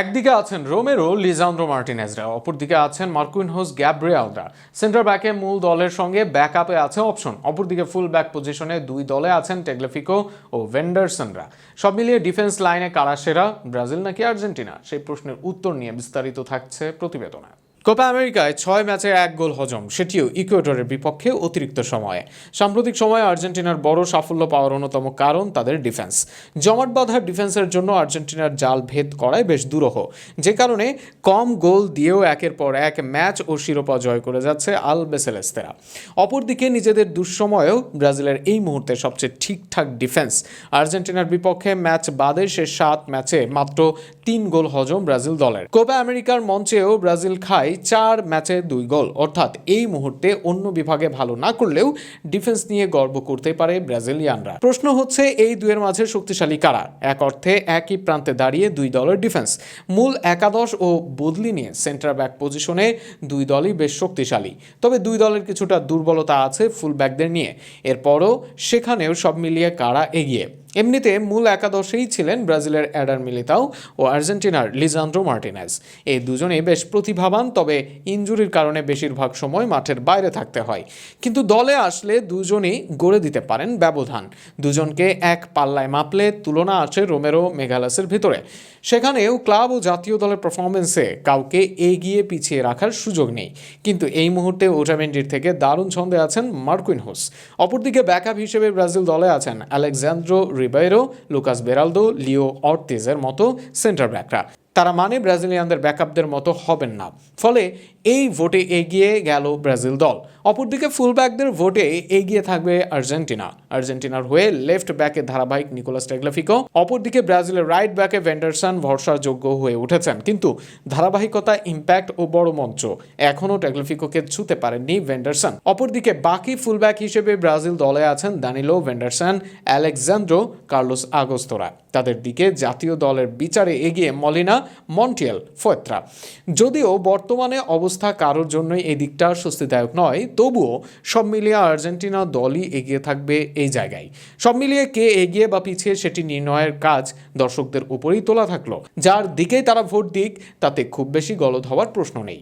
একদিকে আছেন Romero, Lisandro মার্টিনেজরা। অপরদিকে আছেন মার্কুইনহোস গ্যাব্রিয়ালরা। সেন্টার ব্যাকে মূল দলের সঙ্গে ব্যাক আপে আছে অপশন। অপরদিকে ফুল ব্যাক পজিশনে দুই দলে আছেন টেগলেফিকো ও ভেন্ডারসনরা। সব মিলিয়ে ডিফেন্স লাইনে কারা সেরা? ব্রাজিল নাকি আর্জেন্টিনা? সেই প্রশ্নের উত্তর নিয়ে বিস্তারিত থাকছে প্রতিবেদনে। কোপা আমেরিকায় ছয় ম্যাচে এক গোল হজম, সেটিও ইকুয়েডরের বিপক্ষে অতিরিক্ত সময়ে। সাম্প্রতিক সময়ে আর্জেন্টিনার বড় সাফল্য পাওয়ার অন্যতম কারণ তাদের ডিফেন্স। জমাট বাঁধার ডিফেন্সের জন্য আর্জেন্টিনার জাল ভেদ করায় বেশ দুরূহ। যে কারণে কম গোল দিয়েও একের পর এক ম্যাচ ও শিরোপা জয় করে যাচ্ছে আল বেসেলেস্তেরা। অপরদিকে নিজেদের দুঃসময়েও ব্রাজিলের এই মুহূর্তে সবচেয়ে ঠিকঠাক ডিফেন্স। আর্জেন্টিনার বিপক্ষে ম্যাচ বাদে সে সাত ম্যাচে মাত্র তিন গোল হজম ব্রাজিল দলের। কোপা আমেরিকার মঞ্চেও ব্রাজিল খায় চার ম্যাচে দুই গোল। অর্থাৎ এই মুহূর্তে অন্য বিভাগে ভালো না করলেও ডিফেন্স নিয়ে গর্ব করতে পারে ব্রাজিলিয়ানরা। প্রশ্ন হচ্ছে, এই দুয়ের মাঝে শক্তিশালী কারা? এক অর্থে, একই প্রান্তে দাঁড়িয়ে দুই দলের ডিফেন্স। মূল একাদশ ও বদলি নিয়ে সেন্টার ব্যাক পজিশনে দুই দলই বেশ শক্তিশালী। তবে দুই দলের কিছুটা দুর্বলতা আছে ফুল ব্যাকদের নিয়ে। এরপরও সেখানেও সব মিলিয়ে কারা এগিয়ে? এমনিতে মূল একাদশেই ছিলেন ব্রাজিলের অ্যাডার মিলিতাও ও আর্জেন্টিনার লিজান্দ্রো মার্টিনেজ। এই দুজনেই বেশ প্রতিভাবান, তবে ইনজুরির কারণে বেশিরভাগ সময় মাঠের বাইরে থাকতে হয়। কিন্তু দলে আসলে দুজনেই গড়ে দিতে পারেন ব্যবধান। দুজনকে এক পাল্লায় মাপলে তুলনা আছে রোমেরো মেঘালাসের ভিতরে। সেখানেও ক্লাব ও জাতীয় দলের পারফরমেন্সে কাউকে এগিয়ে পিছিয়ে রাখার সুযোগ নেই। কিন্তু এই মুহূর্তে ওটামেন্ডির থেকে দারুণ ছন্দে আছেন মার্কুইনহোস। অপরদিকে ব্যাকআপ হিসেবে ব্রাজিল দলে আছেন Alexandro Ribeiro Lucas Beraldo Leo অর্তেজের মতো সেন্টার ব্যাকরা তারা মানে ব্রাজিলিয়ানদের ব্যাকআপদের মতো হবেন না। ফলে এই ভোটে এগিয়ে গেল ব্রাজিল দল। অপরদিকে ফুলব্যাকদের ভোটে এগিয়ে থাকবে আর্জেন্টিনা। আর্জেন্টিনার হয়ে লেফট ব্যাকে ধারাবাহিক নিকোলাস টেগলাফিকো, অপরদিকে ব্রাজিলের রাইট ব্যাকে ভেন্ডারসন ভরসাযোগ্য হয়ে উঠেছেন। কিন্তু ধারাবাহিকতা, ইম্প্যাক্ট ও বড় মঞ্চ এখনও টেগলাফিকোকে ছুতে পারেননি ভেন্ডারসন অপরদিকে বাকি ফুলব্যাক হিসেবে ব্রাজিল দলে আছেন দানিলো ভেন্ডারসন অ্যালেকজান্দ্রো কার্লোস আগোস্তোরা। তাদের দিকে জাতীয় দলের বিচারে এগিয়ে মলিনা মন্টিয়েল ফোয়েত্রা। যদিও বর্তমানে অবস্থা কারোর জন্যই এই দিকটা স্বস্তিদায়ক নয়, তবুও সব মিলিয়ে আর্জেন্টিনা দলই এগিয়ে থাকবে এই জায়গায়। সব মিলিয়ে কে এগিয়ে বা পিছিয়ে সেটি নির্ণয়ের কাজ দর্শকদের উপরেই তোলা থাকল। যার দিকেই তারা ভোট দিক, তাতে খুব বেশি গলদ হওয়ার প্রশ্ন নেই।